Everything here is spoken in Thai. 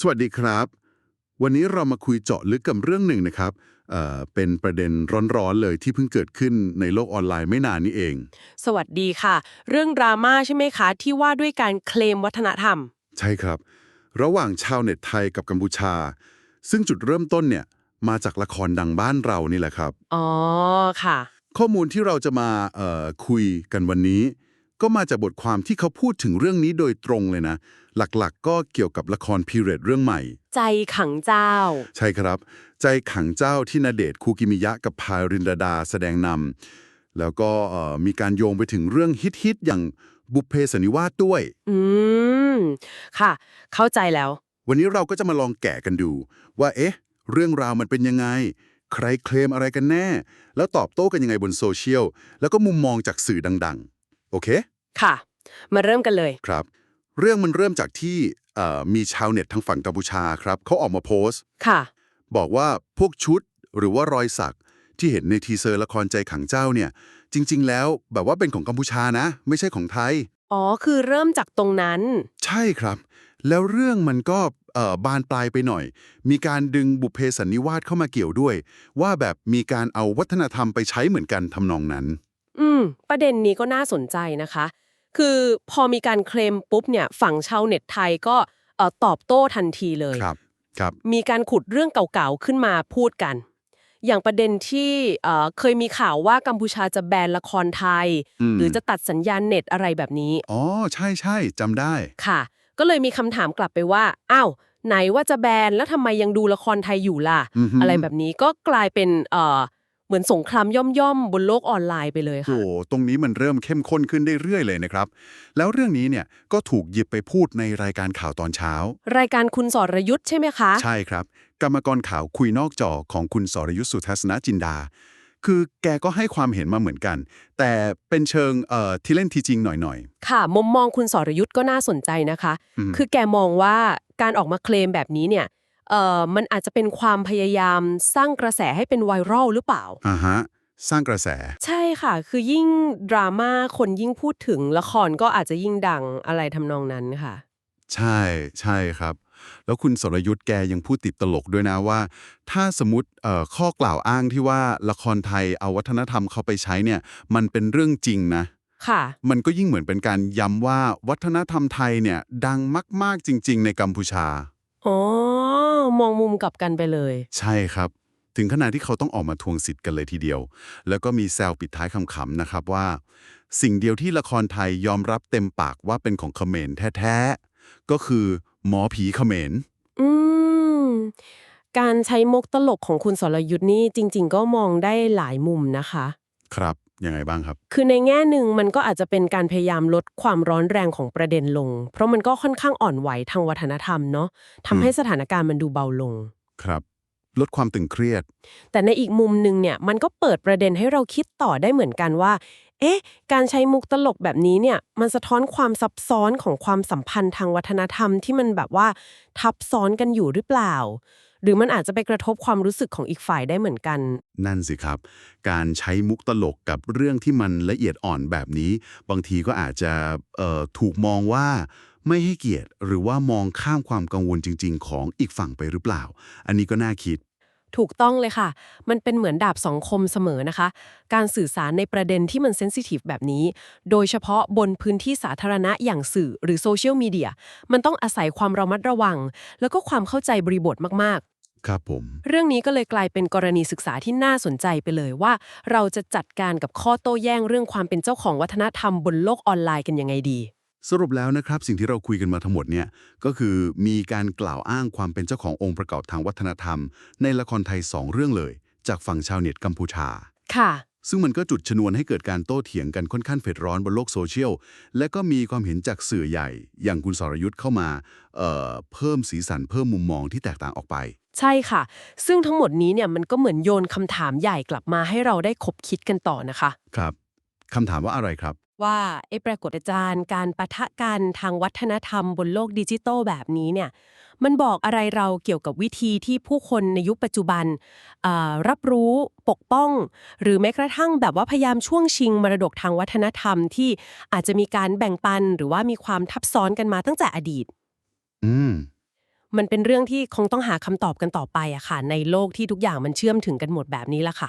สวัสดีครับ วันนี้เรามาคุยเจาะลึกกับเรื่องหนึ่งนะครับเอ่อเป็นประเด็นร้อนๆเลยที่เพิ่งเกิดขึ้นในโลกออนไลน์ไม่นานนี้เอง สวัสดีค่ะ เรื่องดราม่าใช่ไหมคะ ที่ว่าด้วยการเคลมวัฒนธรรม ใช่ครับ ระหว่างชาวเน็ตไทยกับกัมพูชา ซึ่งจุดเริ่มต้นเนี่ยมาจากละครดังบ้านเรานี่แหละครับ อ๋อค่ะ ข้อมูลที่เราจะมาเอ่อคุยกันวันนี้ ก็มาจากบทความที่เขาพูดถึงเรื่องนี้โดยตรงเลยนะ หลักๆก็เกี่ยวกับละครพีเรียดเรื่องใหม่ ใจขังเจ้า ใช่ครับ ใจขังเจ้าที่นาเดชน์คูกิมิยะกับพายรินดาดาแสดงนำแล้วก็เอ่อมีการโยงไปถึงเรื่องฮิตๆอย่างบุพเพสนนิวาสด้วย อืม ค่ะ เข้าใจแล้ว วันนี้เราก็จะมาลองแกะกันดู ว่าเอ๊ะ เรื่องราวมันเป็นยังไง ใครเคลมอะไรกันแน่ แล้วตอบโต้กันยังไงบนโซเชียล แล้วก็มุมมองจากสื่อดัง ๆ โอเค ค่ะ มาเริ่มกันเลย ครับ เรื่องมันเริ่มจากที่เอ่อมีชาวเน็ตทางฝั่งกัมพูชาครับเขาออกมาโพสต์ ค่ะ บอกว่าพวกชุดหรือว่ารอยสักที่เห็นในทีเซอร์ละครใจขังเจ้าเนี่ย จริง ๆ แล้วแบบว่าเป็นของกัมพูชานะ ไม่ใช่ของไทย อ๋อ คือเริ่มจากตรงนั้น ใช่ครับ แล้วเรื่องมันก็เอ่อบานปลายไปหน่อย มีการดึงบุพเพสันนิวาสเข้ามาเกี่ยวด้วย ว่าแบบมีการเอาวัฒนธรรมไปใช้เหมือนกันทำนองนั้น อืม ประเด็นนี้ก็น่าสนใจนะคะ คือพอมีการเคลมปุ๊บเนี่ย ฝั่งชาวเน็ตไทยก็เอ่อตอบโต้ทันทีเลย ครับ ครับ มีการขุดเรื่องเก่าๆขึ้นมาพูดกัน อย่างประเด็นที่เอ่อเคยมีข่าวว่ากัมพูชาจะแบนละครไทยอืมหรือจะตัดสัญญาณเน็ตอะไรแบบนี้ อ๋อ ใช่ใช่จำได้ ค่ะ ก็เลยมีคำถามกลับไปว่า อ้าว ไหนว่าจะแบนแล้วทำไมยังดูละครไทยอยู่ล่ะอือฮึอะไรแบบนี้ก็กลายเป็นเอ่อ เหมือนสงครามย่อมๆ บนโลกออนไลน์ไปเลยโอ้ค่ะตรงนี้มันเริ่มเข้มข้นขึ้นเรื่อยๆเลยนะครับ แล้วเรื่องนี้เนี่ยก็ถูกหยิบไปพูดในรายการข่าวตอนเช้า รายการคุณสรยุทธ์ใช่ไหมคะ ใช่ครับ กรรมกรข่าวคุยนอกจอของคุณสรยุทธสุทัศนจินดา คือแกก็ให้ความเห็นมาเหมือนกัน แต่เป็นเชิงเอ่อที่เล่นทีจริงหน่อยค่ะมุมมองคุณสรยุทธ์ก็น่าสนใจนะคะอืมคือแกมองว่าการออกมาเคลมแบบนี้เนี่ย เอ่อมันอาจจะเป็นความพยายามสร้างกระแสให้เป็นไวรัลหรือเปล่าๆอ่าฮะ สร้างกระแส ใช่ค่ะ คือยิ่งดราม่าคนยิ่งพูดถึงละครก็อาจจะยิ่งดังอะไรทำนองนั้นค่ะ ใช่ใช่ครับ แล้วคุณสรยุทธ์แกยังพูดติดตลกด้วยนะว่า ถ้าสมมติเอ่อข้อกล่าวอ้างที่ว่าละครไทยเอาวัฒนธรรมเขาไปใช้เนี่ย มันเป็นเรื่องจริงนะ ค่ะ มันก็ยิ่งเหมือนเป็นการย้ำว่าวัฒนธรรมไทยเนี่ยดังมาก ๆ จริง ๆ ในกัมพูชา อ๋อ มองมุมกลับกันไปเลย ใช่ครับ ถึงขนาดที่เขาต้องออกมาทวงสิทธิ์กันเลยทีเดียว แล้วก็มีแซวปิดท้ายคำๆนะครับว่า สิ่งเดียวที่ละครไทยยอมรับเต็มปากว่าเป็นของเขมรแท้ๆ ก็คือหมอผีเขมร อืม การใช้มุกตลกของคุณสรยุทธ์นี่จริง ๆ ก็มองได้หลายมุมนะคะ ครับ ยังไงบ้างครับ คือในแง่หนึ่งมันก็อาจจะเป็นการพยายามลดความร้อนแรงของประเด็นลง เพราะมันก็ค่อนข้างอ่อนไหวทางวัฒนธรรมเนาะทำให้สถานการณ์มันดูเบาลง ครับ ลดความตึงเครียด แต่ในอีกมุมหนึ่งเนี่ยมันก็เปิดประเด็นให้เราคิดต่อได้เหมือนกันว่า เอ๊ะ การใช้มุกตลกแบบนี้เนี่ย มันสะท้อนความซับซ้อนของความสัมพันธ์ทางวัฒนธรรมที่มันแบบว่าทับซ้อนกันอยู่หรือเปล่า หรือมันอาจจะไปกระทบความรู้สึกของอีกฝ่ายได้เหมือนกัน นั่นสิครับ การใช้มุกตลกกับเรื่องที่มันละเอียดอ่อนแบบนี้ บางทีก็อาจจะเอ่อถูกมองว่าไม่ให้เกียรติ หรือว่ามองข้ามความกังวลจริง ๆ ของอีกฝั่งไปหรือเปล่า อันนี้ก็น่าคิดถูกต้องเลยค่ะ มันเป็นเหมือนดาบสองคมเสมอนะคะ การสื่อสารในประเด็นที่มันเซนซิทีฟแบบนี้ โดยเฉพาะบนพื้นที่สาธารณะอย่างสื่อหรือโซเชียลมีเดีย มันต้องอาศัยความระมัดระวัง แล้วก็ความเข้าใจบริบทมาก ครับผมๆเรื่องนี้ก็เลยกลายเป็นกรณีศึกษาที่น่าสนใจไปเลยว่า เราจะจัดการกับข้อโต้แย้งเรื่องความเป็นเจ้าของวัฒนธรรมบนโลกออนไลน์กันยังไงดี สรุปแล้วนะครับ สิ่งที่เราคุยกันมาทั้งหมดเนี่ยก็คือมีการกล่าวอ้างความเป็นเจ้าขององค์ประกอบทางวัฒนธรรม ในละครไทยสองเรื่องเลย จากฝั่งชาวเน็ตกัมพูชา ค่ะ ซึ่งมันก็จุดชนวนให้เกิดการโต้เถียงกันค่อนข้างเผ็ดร้อนบนโลกโซเชียล และก็มีความเห็นจากสื่อใหญ่ อย่างคุณสรยุทธ์เข้ามาเอ่อเพิ่มสีสันเพิ่มมุมมองที่แตกต่างออกไป ใช่ค่ะ ซึ่งทั้งหมดนี้เนี่ยมันก็เหมือนโยนคำถามใหญ่กลับมาให้เราได้คบคิดกันต่อนะคะ ครับคำถามว่าอะไรครับ ว่าไอ้ปรากฏการณ์การปะทะกันทางวัฒนธรรมบนโลกดิจิตอลแบบนี้เนี่ยมันบอกอะไรเราเกี่ยวกับวิธีที่ผู้คนในยุคปัจจุบันอ่ารับรู้ปกป้อง หรือแม้กระทั่งแบบว่าพยายามช่วงชิงมรดกทางวัฒนธรรมที่อาจจะมีการแบ่งปัน หรือว่ามีความทับซ้อนกันมาตั้งแต่อดีต อืมมันเป็นเรื่องที่คงต้องหาคำตอบกันต่อไปอะค่ะ ในโลกที่ทุกอย่างมันเชื่อมถึงกันหมดแบบนี้ละค่ะ